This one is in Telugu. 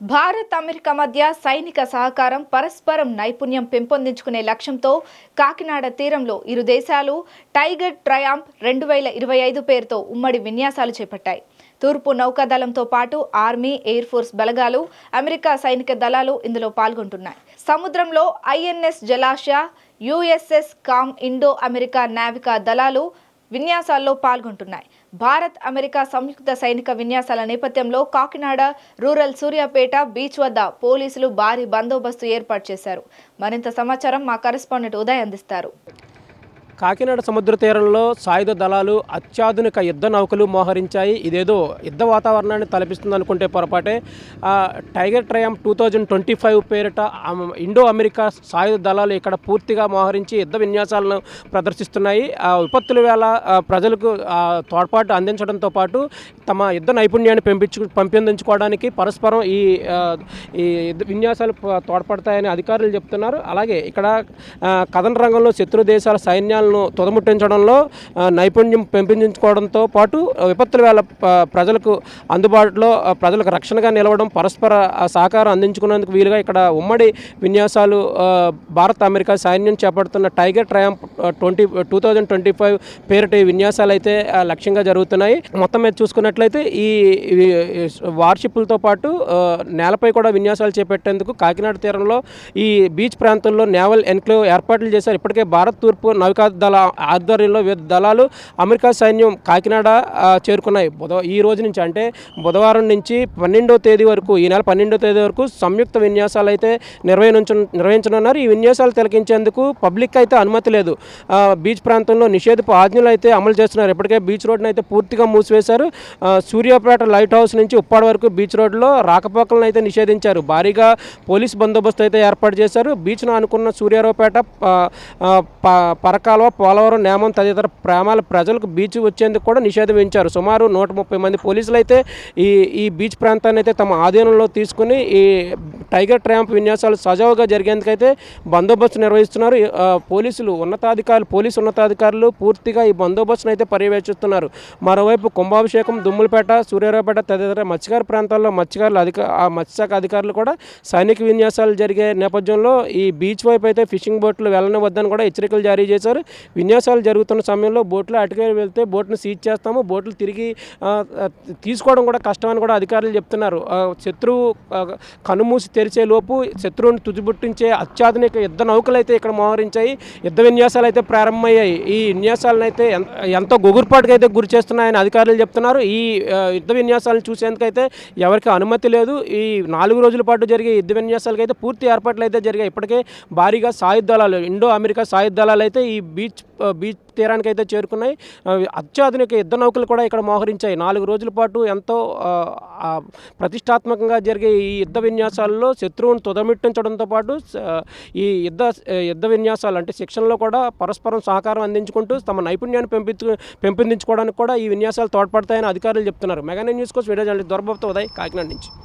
భారత్ అమెరికా మధ్య సైనిక సహకారం పరస్పరం నైపుణ్యం పెంపొందించుకునే లక్ష్యంతో కాకినాడ తీరంలో ఇరు దేశాలు టైగర్ ట్రయాంప్ రెండు వేల ఇరవై ఐదు పేరుతో ఉమ్మడి విన్యాసాలు చేపట్టాయి. తూర్పు నౌకాదళంతో పాటు ఆర్మీ ఎయిర్ ఫోర్స్ బలగాలు అమెరికా సైనిక దళాలు ఇందులో పాల్గొంటున్నాయి. సముద్రంలో ఐఎన్ఎస్ జలాశయ యుఎస్ఎస్ కామ్ ఇండో అమెరికా నావికా దళాలు విన్యాసాల్లో పాల్గొంటున్నాయి. భారత్ అమెరికా సంయుక్త సైనిక విన్యాసాల నేపథ్యంలో కాకినాడ రూరల్ సూర్యాపేట బీచ్ వద్ద పోలీసులు భారీ బందోబస్తు ఏర్పాటు చేశారు. మరింత సమాచారం మా కరెస్పాండెంట్ ఉదయ్ అందిస్తారు. కాకినాడ సముద్ర తీరంలో సాయుధ దళాలు అత్యాధునిక యుద్ధ నౌకలు మోహరించాయి. ఇదేదో యుద్ధ వాతావరణాన్ని తలపిస్తుంది అనుకుంటే పొరపాటే. Tiger Triumph two thousand twenty five పేరిట ఇండో అమెరికా సాయుధ దళాలు ఇక్కడ పూర్తిగా మోహరించి యుద్ధ విన్యాసాలను ప్రదర్శిస్తున్నాయి. విపత్తుల వేళ ప్రజలకు తోడ్పాటు అందించడంతో పాటు తమ యుద్ధ నైపుణ్యాన్ని పెంపించు పెంపొందించుకోవడానికి పరస్పరం ఈ ఈ యుద్ధ విన్యాసాలు తోడ్పడతాయని అధికారులు చెప్తున్నారు. అలాగే ఇక్కడ కథన రంగంలో శత్రు దేశాల సైన్యాలు సైన్యాలను తుదముట్టించడంలో నైపుణ్యం పెంపొందించుకోవడంతో పాటు విపత్తుల వేళ ప్రజలకు అందుబాటులో ప్రజలకు రక్షణగా నిలవడం పరస్పర సహకారం అందించుకునేందుకు వీలుగా ఇక్కడ ఉమ్మడి విన్యాసాలు భారత్ అమెరికా సైన్యం చేపడుతున్న Tiger Triumph twenty two thousand twenty five పేరిట విన్యాసాలు అయితే లక్ష్యంగా జరుగుతున్నాయి. మొత్తం మీద చూసుకున్నట్లయితే ఈ వార్షిప్లతో పాటు నేలపై కూడా విన్యాసాలు చేపట్టేందుకు కాకినాడ తీరంలో ఈ బీచ్ ప్రాంతంలో నేవల్ ఎన్క్లేవ్ ఏర్పాట్లు చేశారు. ఇప్పటికే భారత్ తూర్పు నౌకా దళ ఆధ్వర్యంలో వివిధ దళాలు అమెరికా సైన్యం కాకినాడ చేరుకున్నాయి. బుధ ఈ రోజు నుంచి అంటే బుధవారం నుంచి పన్నెండో తేదీ వరకు ఈ నెల పన్నెండో తేదీ వరకు సంయుక్త విన్యాసాలు అయితే నిర్వహించు నిర్వహించనున్నారు. ఈ విన్యాసాలు తిలకించేందుకు పబ్లిక్ అయితే అనుమతి లేదు. బీచ్ ప్రాంతంలో నిషేధపు ఆజ్ఞలు అయితే అమలు చేస్తున్నారు. ఇప్పటికే బీచ్ రోడ్ను అయితే పూర్తిగా మూసివేశారు. సూర్యాపేట లైట్ హౌస్ నుంచి ఉప్పాడ వరకు బీచ్ రోడ్లో రాకపోకలను అయితే నిషేధించారు. భారీగా పోలీస్ బందోబస్తు అయితే ఏర్పాటు చేశారు. బీచ్ను అనుకున్న సూర్యారావుపేట పరకాల ఆ, పోలవరం నేమం తదితర ప్రామాల ప్రజలకు బీచ్ వచ్చేందుకు కూడా నిషేధం విధించారు. సుమారు నూట ముప్పై మంది పోలీసులు అయితే ఈ ఈ బీచ్ ప్రాంతాన్ని అయితే తమ ఆధీనంలో తీసుకుని ఈ టైగర్ ట్రాంప్ విన్యాసాలు సజావుగా జరిగేందుకైతే బందోబస్తు నిర్వహిస్తున్నారు. పోలీసులు ఉన్నతాధికారులు పోలీసు ఉన్నతాధికారులు పూర్తిగా ఈ బందోబస్తును అయితే పర్యవేక్షిస్తున్నారు. మరోవైపు కుంభాభిషేకం దుమ్ములపేట సూర్యారావుపేట తదితర మత్స్యకార ప్రాంతాల్లో మత్స్యకారులు అధిక మత్స్యశాఖ అధికారులు కూడా సైనిక విన్యాసాలు జరిగే నేపథ్యంలో ఈ బీచ్ వైపు అయితే ఫిషింగ్ బోట్లు వెళ్ళని వద్దని కూడా హెచ్చరికలు జారీ చేశారు. విన్యాసాలు జరుగుతున్న సమయంలో బోట్లు అటుకే వెళ్తే బోట్ను సీజ్ చేస్తాము. బోట్లు తిరిగి తీసుకోవడం కూడా కష్టమని కూడా అధికారులు చెప్తున్నారు. శత్రువు కనుమూసి తెరిచేలోపు శత్రువుని తుదిబుట్టించే అత్యాధునిక యుద్ధ నౌకలు అయితే ఇక్కడ మోహరించాయి. యుద్ధ విన్యాసాలు అయితే ప్రారంభమయ్యాయి. ఈ విన్యాసాలను అయితే ఎంతో గొగుర్పాటుకు అయితే గురి చేస్తున్నాయని అధికారులు చెప్తున్నారు. ఈ యుద్ధ విన్యాసాలను చూసేందుకైతే ఎవరికి అనుమతి లేదు. ఈ నాలుగు రోజుల పాటు జరిగే యుద్ధ విన్యాసాలకు అయితే పూర్తి ఏర్పాట్లు అయితే జరిగాయి. ఇప్పటికే భారీగా సాయుధ దళాలు ఇండో అమెరికా సాయుధ దళాలు అయితే ఈ బీచ్ బీచ్ తీరానికి అయితే చేరుకున్నాయి అత్యాధునిక యుద్ధ నౌకలు కూడా ఇక్కడ మోహరించాయి. నాలుగు రోజుల పాటు ఎంతో ప్రతిష్టాత్మకంగా జరిగే ఈ యుద్ధ విన్యాసాల్లో శత్రువును తుదమిట్టించడంతో పాటు ఈ యుద్ధ యుద్ధ విన్యాసాలు అంటే శిక్షణలో కూడా పరస్పరం సహకారం అందించుకుంటూ తమ నైపుణ్యాన్ని పెంపించు పెంపొందించుకోవడానికి కూడా ఈ విన్యాసాలు తోడ్పడతాయని అధికారులు చెప్తున్నారు. మెగా న్యూస్ కోసం వీడియో జర్నలిస్ట్ దొరబాబుతో ఉదయ్ కాకినాడ నుంచి.